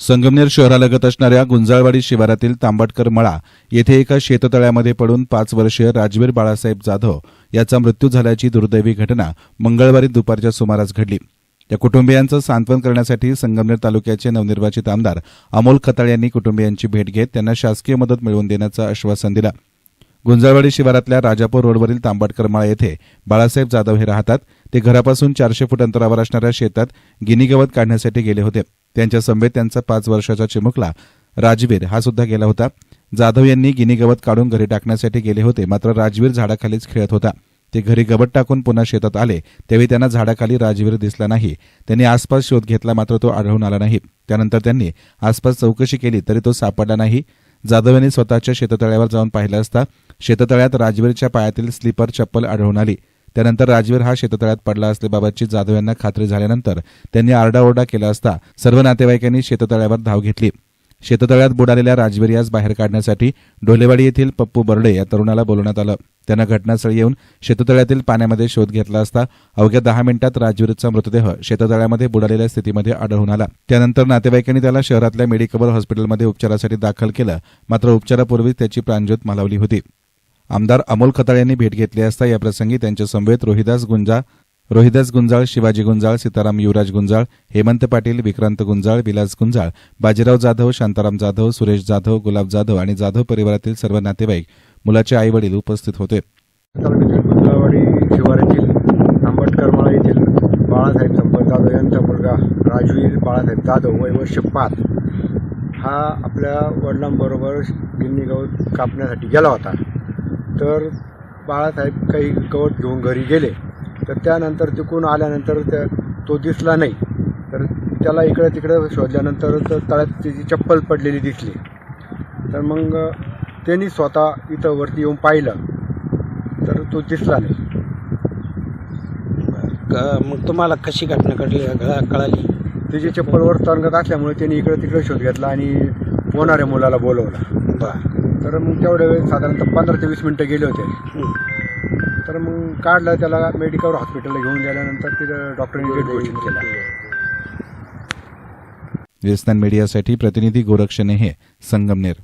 संगमनेर शहरालगत असणाऱ्या गुंजाळवाडी शिवारातील तांबटकर मळा येथे एका शेततळ्यामध्ये पडून पाच वर्षीय राजवीर बाळासाहेब जाधव याचा मृत्यू झाल्याची दुर्दैवी घटना मंगळवारी दुपारच्या सुमारास घडली. या कुटुंबियांचं सांत्वन करण्यासाठी संगमनेर तालुक्याचे नवनिर्वाचित आमदार अमोल खताळ यांनी कुटुंबियांची भेट घेत त्यांना शासकीय मदत मिळवून देण्याचं आश्वासन दिलं. गुंजाळवाडी शिवारातल्या राजापूर रोडवरील तांबटकर माळा येथे बाळासाहेब जाधव हे राहतात. ते घरापासून चारशे फूट अंतरावर असणाऱ्या शेतात गिनी गवत काढण्यासाठी गेले होते. त्यांच्या समवेत त्यांचा पाच वर्षाचा चिमुकला राजवीर हा सुद्धा गेला होता. जाधव यांनी गिनी गवत काढून घरी टाकण्यासाठी गेले होते. मात्र राजवीर झाडाखालीच खेळत होता. ते घरी गवत टाकून पुन्हा शेतात आले. त्यावेळी त्यांना झाडाखाली राजवीर दिसला नाही. त्यांनी आसपास शोध घेतला मात्र तो आढळून आला नाही. त्यानंतर त्यांनी आसपास चौकशी केली तरी तो सापडला नाही. जाधव यांनी स्वतःच्या शेततळ्यावर जाऊन पाहिलं असता शेततळ्यात राजवीरच्या पायातील स्लीपर चप्पल आढळून आली. त्यानंतर राजवीर हा शेततळ्यात पडला असल्याबाबतची जाधव यांना खात्री झाल्यानंतर त्यांनी आरडाओरडा केला असता सर्व नातेवाईकांनी शेततळ्यावर धाव घेतली. शेततळ्यात बुडालेल्या राजवीर यास बाहेर काढण्यासाठी ढोलेवाडी येथील पप्पू बर्डे या तरुणाला बोलवण्यात आलं. त्यानं घटनास्थळी येऊन शेततळ्यातील पाण्यामध्ये शोध घेतला असता अवघ्या दहा मिनिटात राजवीरचा मृतदेह शेततळ्यामध्ये बुडालेल्या स्थितीमध्ये आढळून आला. त्यानंतर नातेवाईकांनी त्याला शहरातल्या मेडिकल हॉस्पिटलमध्ये उपचारासाठी दाखल केलं. मात्र उपचारापूर्वीच त्याची प्राणज्योत मालवली होती. आमदार अमोल खताळ यांनी भेट घेतली असता याप्रसंगी त्यांच्या समवेत रोहिदास गुंजा रोहिदास गुंजाळ शिवाजी गुंजाळ सीताराम युवराज गुंजाळ हेमंत पाटील विक्रांत गुंजाळ विलास गुंजाळ बाजीराव जाधव शांताराम जाधव सुरेश जाधव गुलाब जाधव आणि जाधव परिवारातील सर्व नातेवाईक मुलाचे आई वडील उपस्थित होते. शिवारातील आंबटकरमाळा येथील बाळासाहेब संपत जाधव यांचा मुलगा राजवीर बाळासाहेब जाधव वय वर्ष पाच हा आपल्या वडिलांबरोबर गिन्नी गवत कापण्यासाठी गेला होता. तर बाळासाहेब काही गवत घेऊन घरी गेले तर त्यानंतर तिकडून आल्यानंतर त्या तो दिसला नाही. तर त्याला इकडे तिकडे शोधल्यानंतर तर तळ्यात त्याची चप्पल पडलेली दिसली. तर मग त्यांनी स्वतः इथं वरती येऊन पाहिलं. तर तो दिसला नाही. मग तुम्हाला कशी घटना घडली घ- कळाली? त्याची चप्पलवर तरंगत असल्यामुळे त्यांनी इकडे तिकडे शोध घेतला आणि होणाऱ्या मुलाला बोलवलं. बर. तर मग तेवढ्या वेळेस साधारणतः पंधरा ते वीस मिनटं गेले होते. तर मग काढलं त्याला मेडिकल हॉस्पिटलला घेऊन गेल्यानंतर तिथं डॉक्टरने डेट केला. विस्तान मीडियासाठी प्रतिनिधी गोरक्ष नेहे संगमनेर